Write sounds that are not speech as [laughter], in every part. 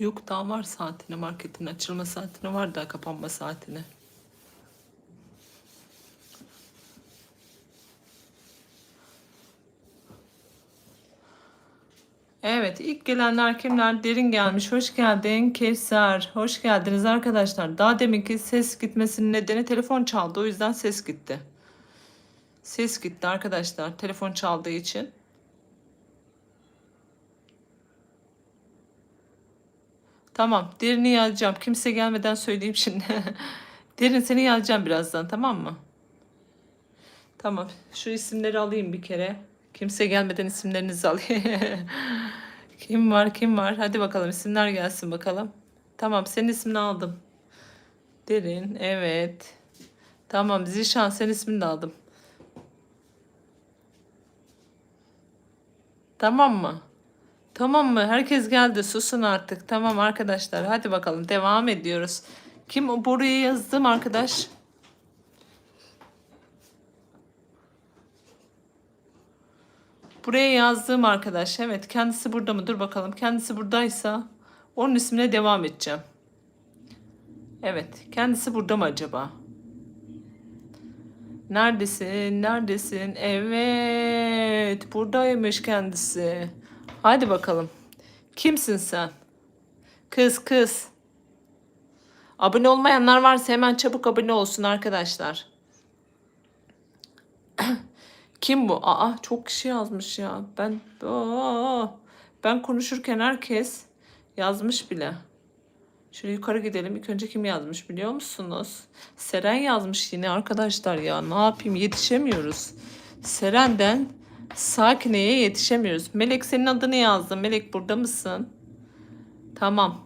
Yok daha var saatine marketin açılma saatine var daha kapanma saatine. Evet ilk gelenler kimler? Derin gelmiş. Hoş geldin Kevser. Hoş geldiniz arkadaşlar. Daha deminki ses gitmesinin nedeni telefon çaldı. O yüzden ses gitti. Ses gitti arkadaşlar. Telefon çaldığı için. Tamam. Derin'i yazacağım. Kimse gelmeden söyleyeyim şimdi. [laughs] Derin seni yazacağım birazdan tamam mı? Tamam. Şu isimleri alayım bir kere. Kimse gelmeden isimlerinizi alayım. [laughs] kim var kim var? Hadi bakalım isimler gelsin bakalım. Tamam senin ismini aldım. Derin evet. Tamam Zişan senin ismini de aldım. Tamam mı? Tamam mı? Herkes geldi. Susun artık. Tamam arkadaşlar. Hadi bakalım. Devam ediyoruz. Kim buraya yazdım arkadaş? Buraya yazdığım arkadaş. Evet kendisi burada mı? Dur bakalım. Kendisi buradaysa onun ismine devam edeceğim. Evet. Kendisi burada mı acaba? Neredesin? Neredesin? Evet. Buradaymış kendisi. Hadi bakalım. Kimsin sen? Kız kız. Abone olmayanlar varsa hemen çabuk abone olsun arkadaşlar. [clears throat] Kim bu? Aa çok kişi yazmış ya. Ben Aa, ben konuşurken herkes yazmış bile. Şöyle yukarı gidelim. İlk önce kim yazmış biliyor musunuz? Seren yazmış yine arkadaşlar ya. Ne yapayım yetişemiyoruz. Seren'den Sakine'ye yetişemiyoruz. Melek senin adını yazdım. Melek burada mısın? Tamam.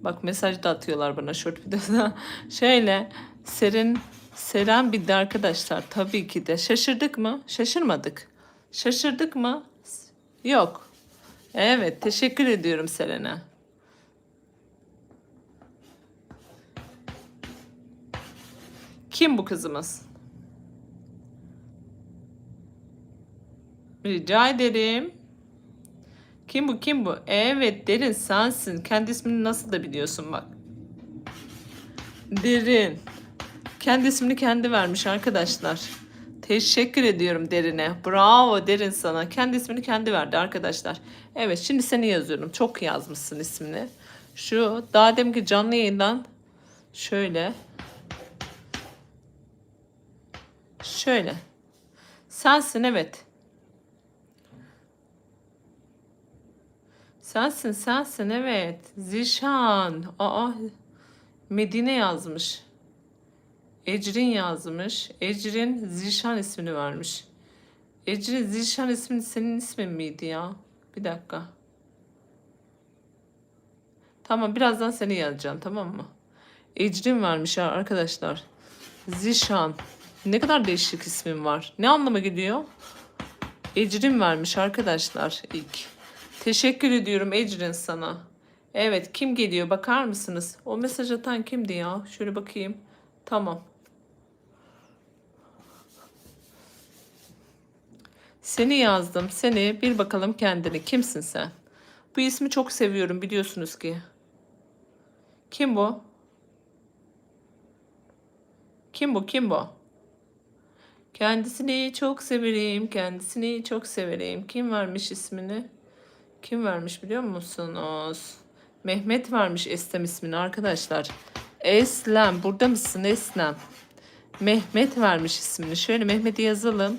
Bak mesaj da atıyorlar bana short videoda. [laughs] Şöyle Seren Seren bir de arkadaşlar tabii ki de şaşırdık mı? Şaşırmadık. Şaşırdık mı? Yok. Evet teşekkür ediyorum Seren'e. Kim bu kızımız? Rica ederim. Kim bu kim bu? Evet Derin sensin. Kendi ismini nasıl da biliyorsun bak. Derin. Kendi ismini kendi vermiş arkadaşlar. Teşekkür ediyorum Derin'e. Bravo Derin sana. Kendi ismini kendi verdi arkadaşlar. Evet şimdi seni yazıyorum. Çok yazmışsın ismini. Şu daha deminki canlı yayından şöyle şöyle. Sensin evet. Sensin sensin evet. Zişan. Aa Medine yazmış. Ecrin yazmış. Ecrin Zişan ismini vermiş. Ecrin Zişan ismin senin ismin miydi ya? Bir dakika. Tamam birazdan seni yazacağım tamam mı? Ecrin vermiş ya arkadaşlar. Zişan. Ne kadar değişik ismin var. Ne anlama geliyor? Ecrin vermiş arkadaşlar ilk. Teşekkür ediyorum Ecrin sana. Evet kim geliyor bakar mısınız? O mesaj atan kimdi ya? Şöyle bakayım. Tamam. Seni yazdım. Seni bir bakalım kendini. Kimsin sen? Bu ismi çok seviyorum biliyorsunuz ki. Kim bu? Kim bu? Kim bu? Kendisini çok severim. Kendisini çok severim. Kim vermiş ismini? Kim vermiş biliyor musunuz? Mehmet vermiş Eslem ismini arkadaşlar. Eslem burada mısın Eslem? Mehmet vermiş ismini. Şöyle Mehmet'i yazalım.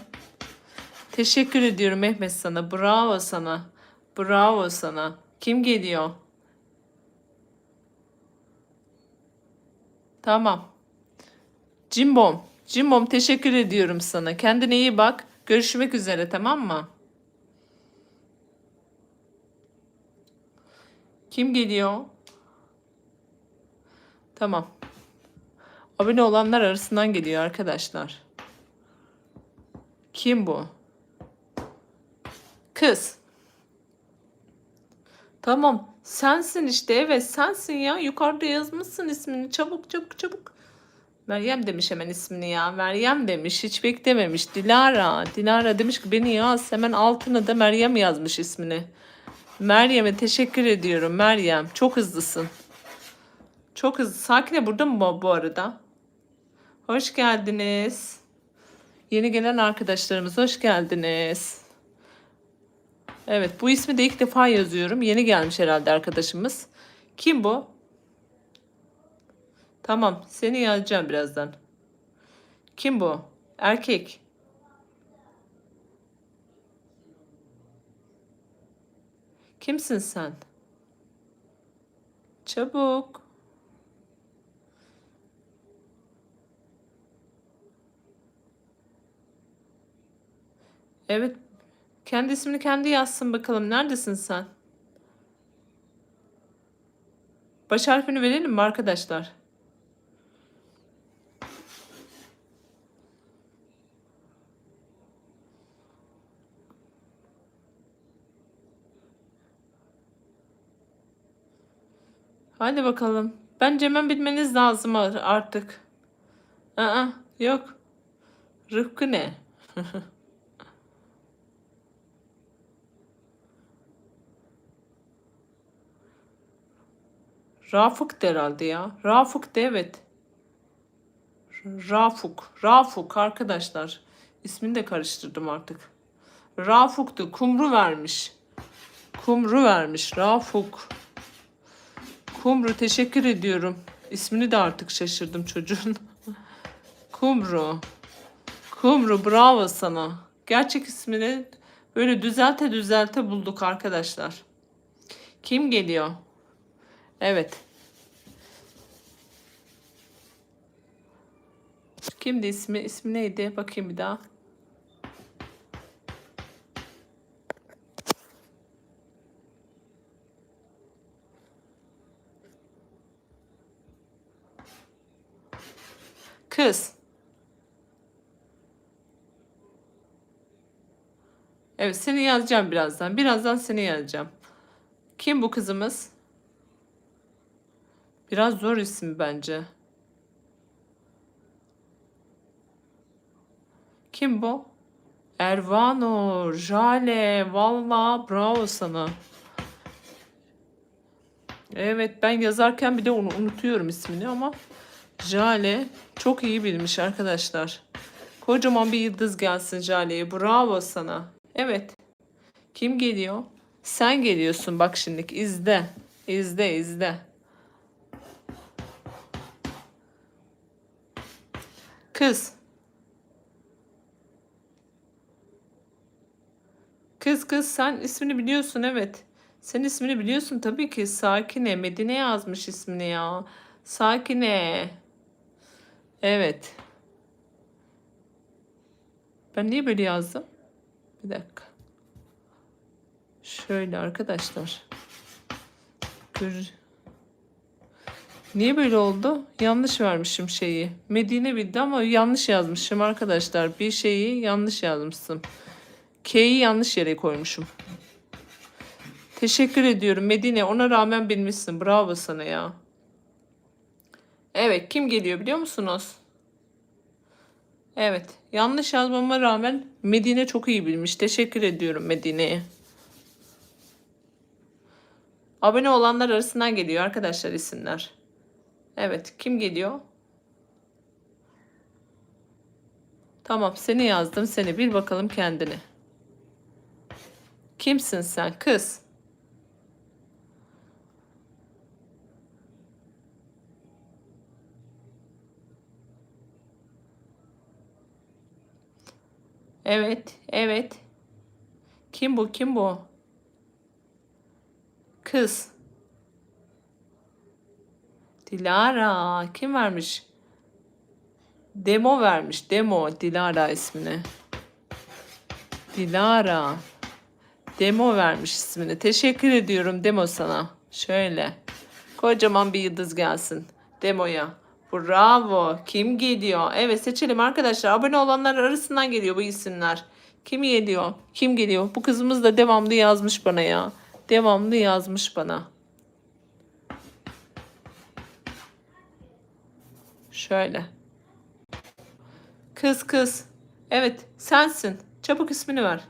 Teşekkür ediyorum Mehmet sana. Bravo sana. Bravo sana. Kim geliyor? Tamam. Cimbom. Cimbom teşekkür ediyorum sana. Kendine iyi bak. Görüşmek üzere tamam mı? Kim geliyor? Tamam. Abone olanlar arasından geliyor arkadaşlar. Kim bu? Kız. Tamam. Sensin işte. Evet sensin ya. Yukarıda yazmışsın ismini. Çabuk çabuk çabuk. Meryem demiş hemen ismini ya. Meryem demiş. Hiç beklememiş. Dilara. Dilara demiş ki beni yaz. Hemen altına da Meryem yazmış ismini. Meryem'e teşekkür ediyorum. Meryem çok hızlısın. Çok hızlı. Sakine burada mı bu, arada? Hoş geldiniz. Yeni gelen arkadaşlarımız hoş geldiniz. Evet bu ismi de ilk defa yazıyorum. Yeni gelmiş herhalde arkadaşımız. Kim bu? Tamam seni yazacağım birazdan. Kim bu? Erkek. Kimsin sen? Çabuk. Evet. Kendi ismini kendi yazsın bakalım. Neredesin sen? Baş harfini verelim mi arkadaşlar? Hadi bakalım. Bence hemen bilmeniz lazım ar- artık. Aa, yok. Rıfkı ne? [laughs] Rafık de herhalde ya. Rafık de evet. Rafuk. Rafuk arkadaşlar. İsmini de karıştırdım artık. Rafuk'tu. Kumru vermiş. Kumru vermiş. Rafuk. Kumru teşekkür ediyorum. İsmini de artık şaşırdım çocuğun. [laughs] Kumru. Kumru bravo sana. Gerçek ismini böyle düzelte düzelte bulduk arkadaşlar. Kim geliyor? Evet. Kimdi ismi? İsmi neydi? Bakayım bir daha. Kız. Evet seni yazacağım birazdan. Birazdan seni yazacağım. Kim bu kızımız? Biraz zor isim bence. Kim bu? Ervano, Jale, valla bravo sana. Evet ben yazarken bir de onu unutuyorum ismini ama Jale çok iyi bilmiş arkadaşlar. Kocaman bir yıldız gelsin Jale'ye. Bravo sana. Evet. Kim geliyor? Sen geliyorsun bak şimdi izle. İzle izle. Kız. Kız kız sen ismini biliyorsun evet. Sen ismini biliyorsun tabii ki. Sakine. Medine yazmış ismini ya. Sakine. Evet. Ben niye böyle yazdım? Bir dakika. Şöyle arkadaşlar. Gör. Niye böyle oldu? Yanlış vermişim şeyi. Medine bildi ama yanlış yazmışım arkadaşlar. Bir şeyi yanlış yazmışım. K'yi yanlış yere koymuşum. Teşekkür ediyorum Medine. Ona rağmen bilmişsin. Bravo sana ya. Evet kim geliyor biliyor musunuz? Evet yanlış yazmama rağmen Medine çok iyi bilmiş. Teşekkür ediyorum Medine'ye. Abone olanlar arasından geliyor arkadaşlar isimler. Evet kim geliyor? Tamam seni yazdım seni bil bakalım kendini. Kimsin sen kız? Evet, evet. Kim bu? Kim bu? Kız. Dilara. Kim vermiş? Demo vermiş. Demo. Dilara ismini. Dilara. Demo vermiş ismini. Teşekkür ediyorum Demo sana. Şöyle. Kocaman bir yıldız gelsin. Demo'ya. Bravo. Kim geliyor? Evet seçelim arkadaşlar. Abone olanlar arasından geliyor bu isimler. Kim geliyor? Kim geliyor? Bu kızımız da devamlı yazmış bana ya. Devamlı yazmış bana. Şöyle. Kız kız. Evet sensin. Çabuk ismini ver.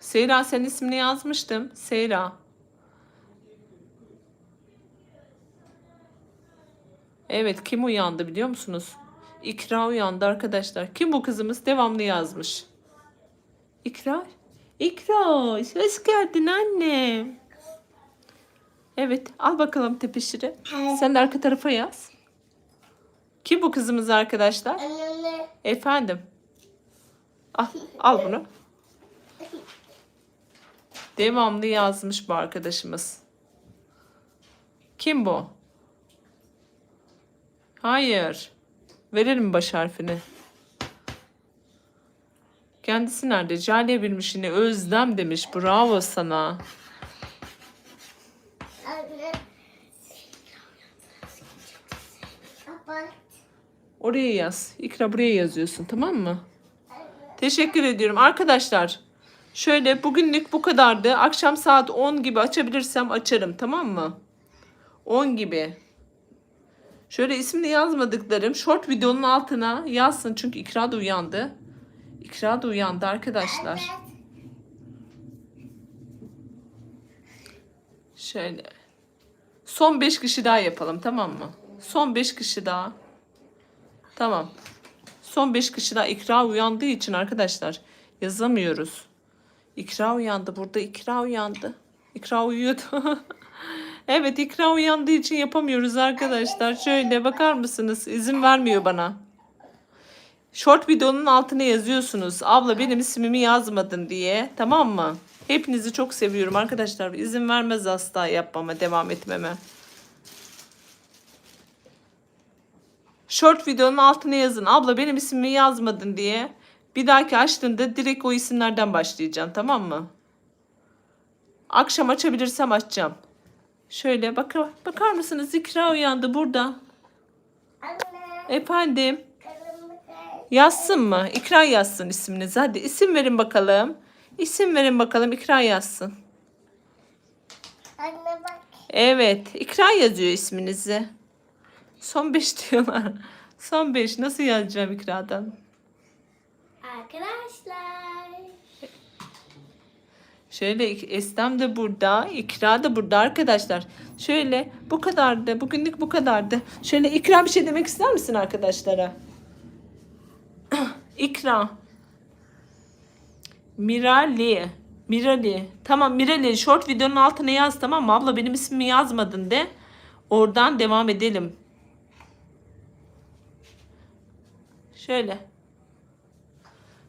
Seyra senin ismini yazmıştım. Seyra. Evet kim uyandı biliyor musunuz? İkra uyandı arkadaşlar. Kim bu kızımız? Devamlı yazmış. İkra. İkra. Hoş geldin annem. Evet al bakalım tepeşiri. Sen de arka tarafa yaz. Kim bu kızımız arkadaşlar? Efendim. Al, al bunu. Devamlı yazmış bu arkadaşımız. Kim bu? Hayır. Verelim baş harfini. Kendisi nerede? Cale bilmiş yine. Özlem demiş. Bravo sana. Oraya yaz. İkra buraya yazıyorsun tamam mı? Teşekkür ediyorum. Arkadaşlar şöyle bugünlük bu kadardı. Akşam saat 10 gibi açabilirsem açarım tamam mı? 10 gibi. Şöyle ismini yazmadıklarım short videonun altına yazsın. Çünkü İkra da uyandı. İkra da uyandı arkadaşlar. Şöyle. Son 5 kişi daha yapalım tamam mı? Son 5 kişi daha. Tamam. Son 5 kişi daha ikra uyandığı için arkadaşlar yazamıyoruz. İkra uyandı. Burada ikra uyandı. İkra uyuyordu. [laughs] evet ikra uyandığı için yapamıyoruz arkadaşlar. Şöyle bakar mısınız? İzin vermiyor bana. Short videonun altına yazıyorsunuz. Abla benim ismimi yazmadın diye. Tamam mı? Hepinizi çok seviyorum arkadaşlar. İzin vermez asla yapmama, devam etmeme. Short videonun altına yazın. Abla benim ismimi yazmadın diye. Bir dahaki açtığında direkt o isimlerden başlayacaksın tamam mı? Akşam açabilirsem açacağım. Şöyle bakar, bakar mısınız? Zikra uyandı burada. Anne. Efendim. Yazsın mı? İkra yazsın isminizi. Hadi isim verin bakalım. İsim verin bakalım. İkra yazsın. Anne bak. Evet. İkra yazıyor isminizi. Son 5 [laughs] diyorlar. Son 5. Nasıl yazacağım ikradan? Arkadaşlar. Şöyle Estem de burada, İkra da burada arkadaşlar. Şöyle bu kadardı. Bugünlük bu kadardı. Şöyle İkra bir şey demek ister misin arkadaşlara? [clears throat] İkra. Mirali. Mirali. Tamam Mirali short videonun altına yaz tamam mı? Abla benim ismimi yazmadın de. Oradan devam edelim. Şöyle.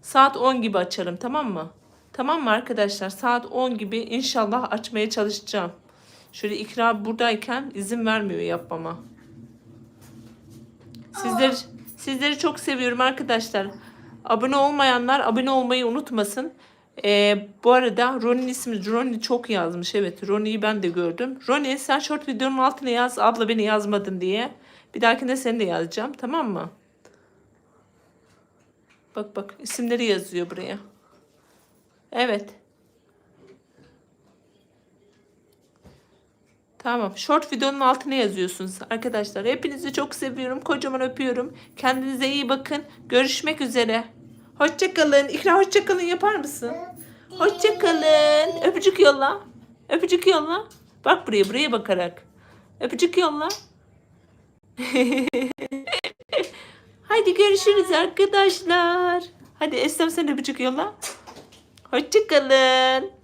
Saat 10 gibi açarım tamam mı? Tamam mı arkadaşlar? Saat 10 gibi inşallah açmaya çalışacağım. Şöyle ikra buradayken izin vermiyor yapmama. Sizleri, sizleri çok seviyorum arkadaşlar. Abone olmayanlar abone olmayı unutmasın. Ee, bu arada Ronnie'nin ismi Ronnie çok yazmış. Evet Ronnie'yi ben de gördüm. Ronnie sen short videonun altına yaz. Abla beni yazmadın diye. Bir dahakine seni de yazacağım. Tamam mı? Bak bak isimleri yazıyor buraya. Evet. Tamam. Short videonun altına yazıyorsunuz arkadaşlar. Hepinizi çok seviyorum. Kocaman öpüyorum. Kendinize iyi bakın. Görüşmek üzere. Hoşçakalın. İkra hoşçakalın yapar mısın? Hoşçakalın. Öpücük yolla. Öpücük yolla. Bak buraya buraya bakarak. Öpücük yolla. [laughs] Haydi görüşürüz arkadaşlar. Hadi Estem sen öpücük yolla. Hoşçakalın.